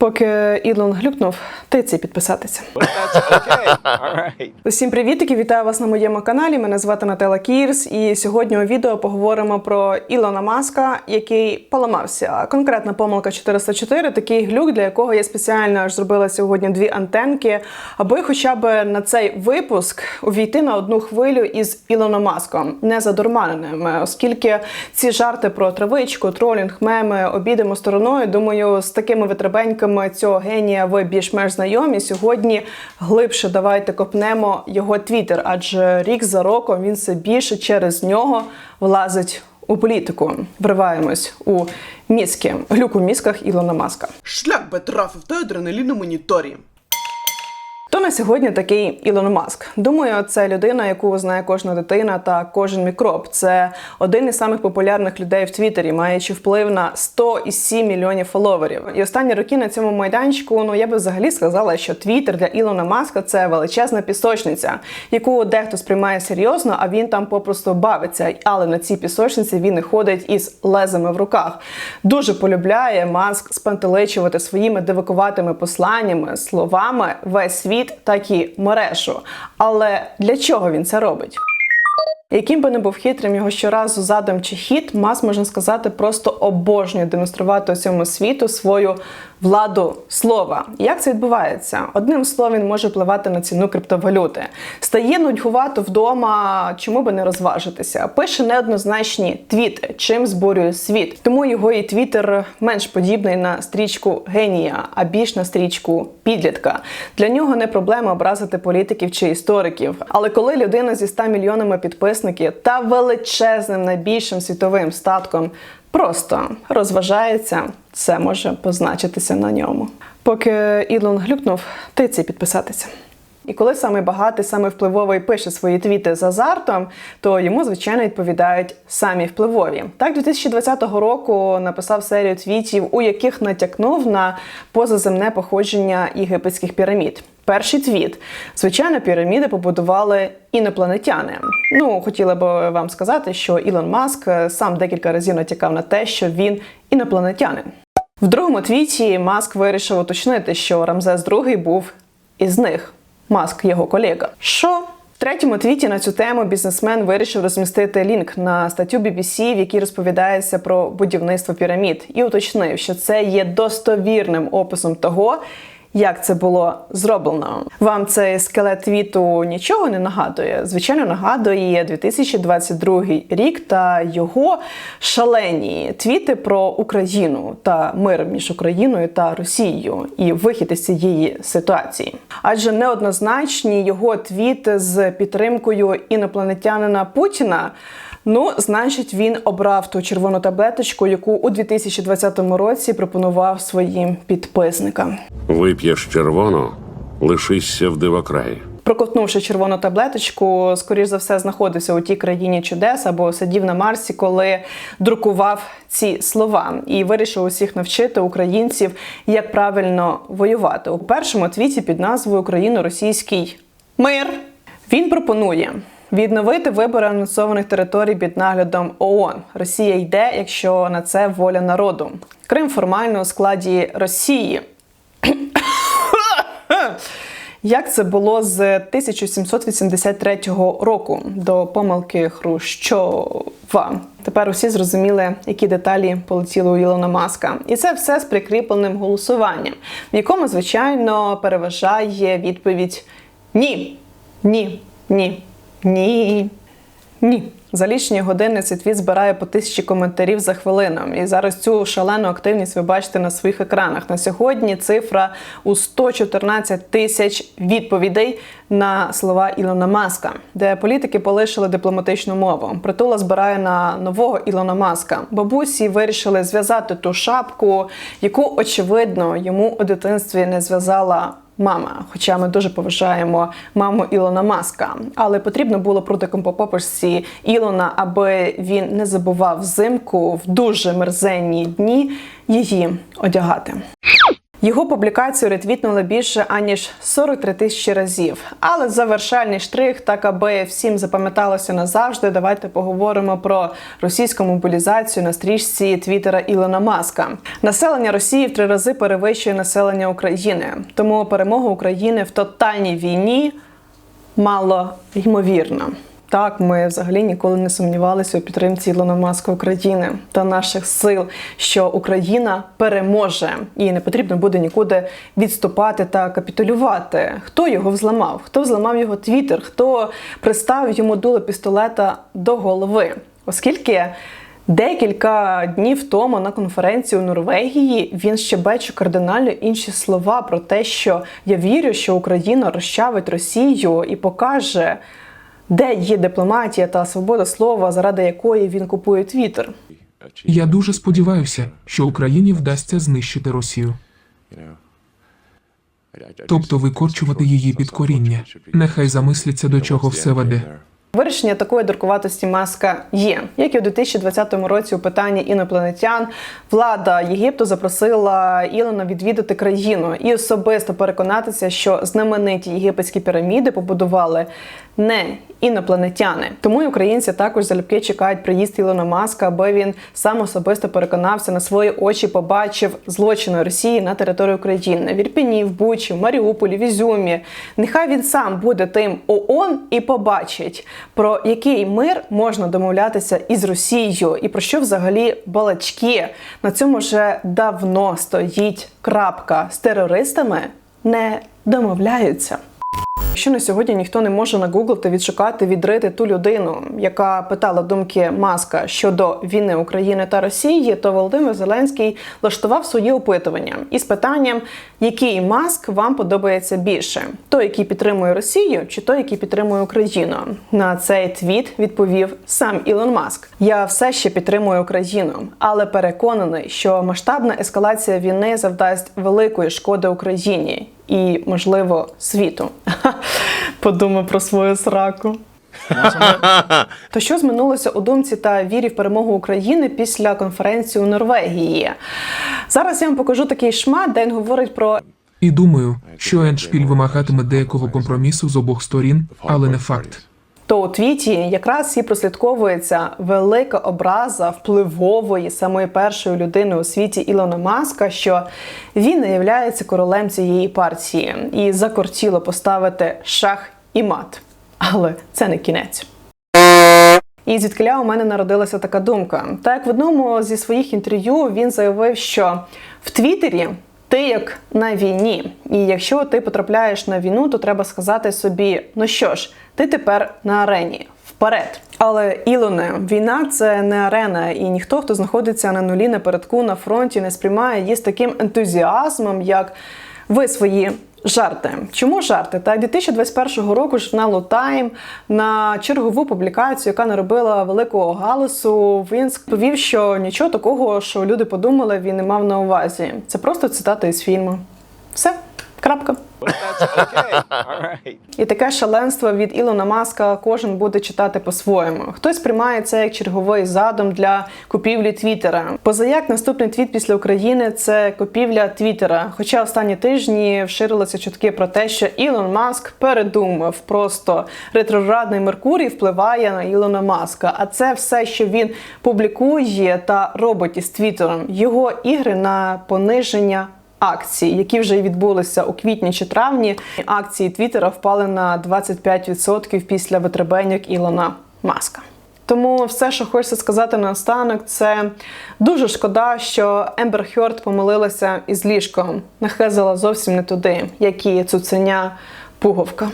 Поки Ілон глюкнув, ти ці підписатися. Okay. Right. Усім привітики, вітаю вас на моєму каналі. Мене звати Нателла Кірс, і сьогодні у відео поговоримо про Ілона Маска, який поламався. Конкретна помилка 404, такий глюк, для якого я спеціально аж зробила сьогодні дві антенки, аби хоча б на цей випуск увійти на одну хвилю із Ілоном Маском, не задурманеним, оскільки ці жарти про травичку, тролінг, меми обійдемо стороною. Думаю, з такими витребеньками цього генія ви більш-менш знайомі. Сьогодні глибше давайте копнемо його твіттер, адже рік за роком він все більше через нього влазить у політику. Вриваємось у мізки, глюк у мізках Ілона Маска. Шлях би трафив той адреналіну моніторі. На сьогодні такий Ілон Маск? Думаю, це людина, яку знає кожна дитина та кожен мікроб. Це один із самих популярних людей в Твіттері, маючи вплив на 107 мільйонів фоловерів. І останні роки на цьому майданчику, ну я би взагалі сказала, що Твіттер для Ілона Маска це величезна пісочниця, яку дехто сприймає серйозно, а він там попросту бавиться. Але на цій пісочниці він і ходить із лезами в руках. Дуже полюбляє Маск спантеличувати своїми дивакуватими посланнями, словами весь світ, так і мережу. Але для чого він це робить? Яким би не був хитрим його щоразу задом чи хід, Мас, можна сказати, просто обожнює демонструвати цьому світу свою владу слова. Як це відбувається? Одним словом, він може впливати на ціну криптовалюти. Стає нудьгувато вдома, чому би не розважитися. Пише неоднозначні твіти, чим збурює світ. Тому його і твіттер менш подібний на стрічку генія, а більш на стрічку підлітка. Для нього не проблема образити політиків чи істориків. Але коли людина зі 100 мільйонами підписників та величезним найбільшим світовим статком просто розважається, це може позначитися на ньому. Поки Ілон глюкнув, ти ці підписатися. І коли саме багатий, саме впливовий пише свої твіти з азартом, то йому звичайно відповідають самі впливові. Так, 2020 року написав серію твітів, у яких натякнув на позаземне походження єгипетських пірамід. Перший твіт. Звичайно, піраміди побудували інопланетяни. Ну, хотіла б вам сказати, що Ілон Маск е, сам декілька разів натякав на те, що він інопланетянин. В другому твіті Маск вирішив уточнити, що Рамзес II був із них. Маск його колега. Що? В третьому твіті на цю тему бізнесмен вирішив розмістити лінк на статтю BBC, в якій розповідається про будівництво пірамід, і уточнив, що це є достовірним описом того. Як це було зроблено? Вам цей скелет твіту нічого не нагадує? Звичайно, нагадує 2022 рік та його шалені твіти про Україну та мир між Україною та Росією і вихід із цієї ситуації. Адже неоднозначні його твіти з підтримкою інопланетянина Путіна. Ну, значить, він обрав ту червону таблеточку, яку у 2020 році пропонував своїм підписникам. Вип'єш червону, лишишся в дивокраї. Проковтнувши червону таблеточку, скоріш за все знаходився у тій країні чудес або сидів на Марсі, коли друкував ці слова, і вирішив усіх навчити українців, як правильно воювати. У першому твіті під назвою Україно-російський мир він пропонує. Відновити вибори анонсованих територій під наглядом ООН. Росія йде, якщо на це воля народу. Крим формально у складі Росії. Як це було з 1783 року до помилки Хрущова? Тепер усі зрозуміли, які деталі полетіли у Ілона Маска, і це все з прикріпленим голосуванням, в якому звичайно переважає відповідь ні, ні, ні, ні. Ні. За лічні години цей твіт збирає по тисячі коментарів за хвилину. І зараз цю шалену активність ви бачите на своїх екранах. На сьогодні цифра у 114 тисяч відповідей на слова Ілона Маска, де політики полишили дипломатичну мову. Притула збирає на нового Ілона Маска. Бабусі вирішили зв'язати ту шапку, яку очевидно йому у дитинстві не зв'язала мама. Хоча ми дуже поважаємо маму Ілона Маска. Але потрібно було протиком по попишці Ілона, аби він не забував взимку в дуже мерзенні дні її одягати. Його публікацію ретвітнули більше аніж 43 тисячі разів. Але завершальний штрих, так аби всім запам'яталося назавжди. Давайте поговоримо про російську мобілізацію на стрічці Твіттера Ілона Маска. Населення Росії в три рази перевищує населення України. Тому перемога України в тотальній війні мало ймовірно. Так, ми взагалі ніколи не сумнівалися у підтримці Ілона Маска України та наших сил, що Україна переможе і не потрібно буде нікуди відступати та капітулювати. Хто його взламав? Хто взламав його твіттер? Хто приставив йому дуло пістолета до голови? Оскільки Декілька днів тому на конференції у Норвегії він ще бачив кардинально інші слова про те, що я вірю, що Україна розчавить Росію і покаже, де є дипломатія та свобода слова, заради якої він купує Твіттер. Я дуже сподіваюся, що Україні вдасться знищити Росію, тобто викорчувати її під коріння. Нехай замислиться, до чого все веде. Вирішення такої дуркуватості маска є, як і у 2020 році у питанні інопланетян влада Єгипту запросила Ілона відвідати країну і особисто переконатися, що знамениті єгипетські піраміди побудували не інопланетяни. Тому і українці також залюбки чекають приїзд Ілона Маска, аби він сам особисто переконався на свої очі, побачив злочини Росії на території України в Ірпіні, в Бучі, в Маріуполі, в Ізюмі. Нехай він сам буде тим ООН і побачить, про який мир можна домовлятися із Росією, і про що взагалі балачки. На цьому вже давно стоїть крапка з терористами не домовляються. Якщо на сьогодні ніхто не може нагуглити, відшукати, відрити ту людину, яка питала думки Маска щодо війни України та Росії, то Володимир Зеленський влаштував свої опитування із питанням, який маск вам подобається більше: той, який підтримує Росію, чи той, який підтримує Україну. На цей твіт відповів сам Ілон Маск. Я все ще підтримую Україну, але переконаний, що масштабна ескалація війни завдасть великої шкоди Україні і, можливо, світу. Подумав про свою сраку. То що зминулося у думці та вірі в перемогу України після конференції у Норвегії? Зараз я вам покажу такий шмат, де він говорить про І думаю, що Еншпіль вимагатиме деякого компромісу з обох сторін, але не факт. То у твіті якраз і прослідковується велика образа впливової самої першої людини у світі Ілона Маска, що він не являється королем цієї партії і закортіло поставити шах і мат. Але це не кінець. І звідкиля у мене народилася така думка. Так як в одному зі своїх інтерв'ю він заявив, що в Твіттері ти як на війні, і якщо ти потрапляєш на війну, то треба сказати собі: ну що ж, ти тепер на арені. Вперед, але Ілоне, війна це не арена, і ніхто, хто знаходиться на нулі напередку на фронті, не сприймає її з таким ентузіазмом, як ви свої жарти. Чому жарти? Так, 2021 року журналу Time на чергову публікацію, яка наробила великого галасу, він повів, що нічого такого, що люди подумали, він не мав на увазі. Це просто цитата із фільму. Все, крапка. І таке шаленство від Ілона Маска кожен буде читати по-своєму. Хтось приймає це як черговий задум для купівлі Твіттера. Позаяк наступний твіт після України це купівля Твіттера. Хоча останні тижні вширилися чутки про те, що Ілон Маск передумав. Просто ретроградний Меркурій впливає на Ілона Маска. А це все, що він публікує та робить із Твіттером. Його ігри на пониження акцій, які вже відбулися у квітні чи травні. Акції Твіттера впали на 25% після витребеньок Ілона Маска. Тому все, що хочеться сказати наостанок, це дуже шкода, що Ембер Хьорд помилилася із ліжком, нахезала зовсім не туди, як і цуценя пуговка.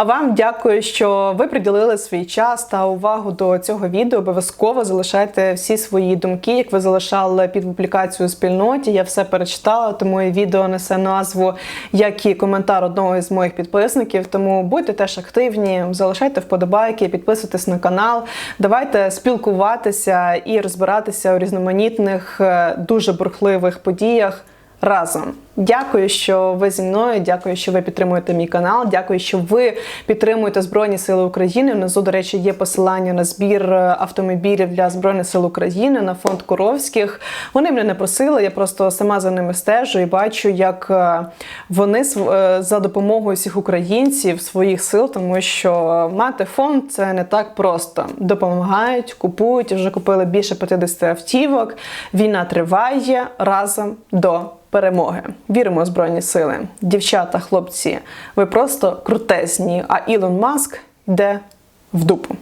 А вам дякую, що ви приділили свій час та увагу до цього відео. Обов'язково залишайте всі свої думки, як ви залишали під публікацію спільноті. Я все перечитала, тому і відео несе назву, як і коментар одного із моїх підписників. Тому будьте теж активні, залишайте вподобайки, підписуйтесь на канал. Давайте спілкуватися і розбиратися у різноманітних, е, дуже бурхливих подіях разом. Дякую, що ви зі мною. Дякую, що ви підтримуєте мій канал. Дякую, що ви підтримуєте Збройні Сили України. Внизу, до речі, є посилання на збір е, автомобілів для Збройних сил України на фонд Куровських. Вони мене не просили. Я просто сама за ними стежу і бачу, як е, вони е, за допомогою всіх українців своїх сил, тому що мати фонд це не так просто. Допомагають, купують. Вже купили більше 50 автівок. Війна триває разом до перемоги. Віримо в збройні сили. Дівчата, хлопці, ви просто крутезні. А Ілон Маск йде в дупу.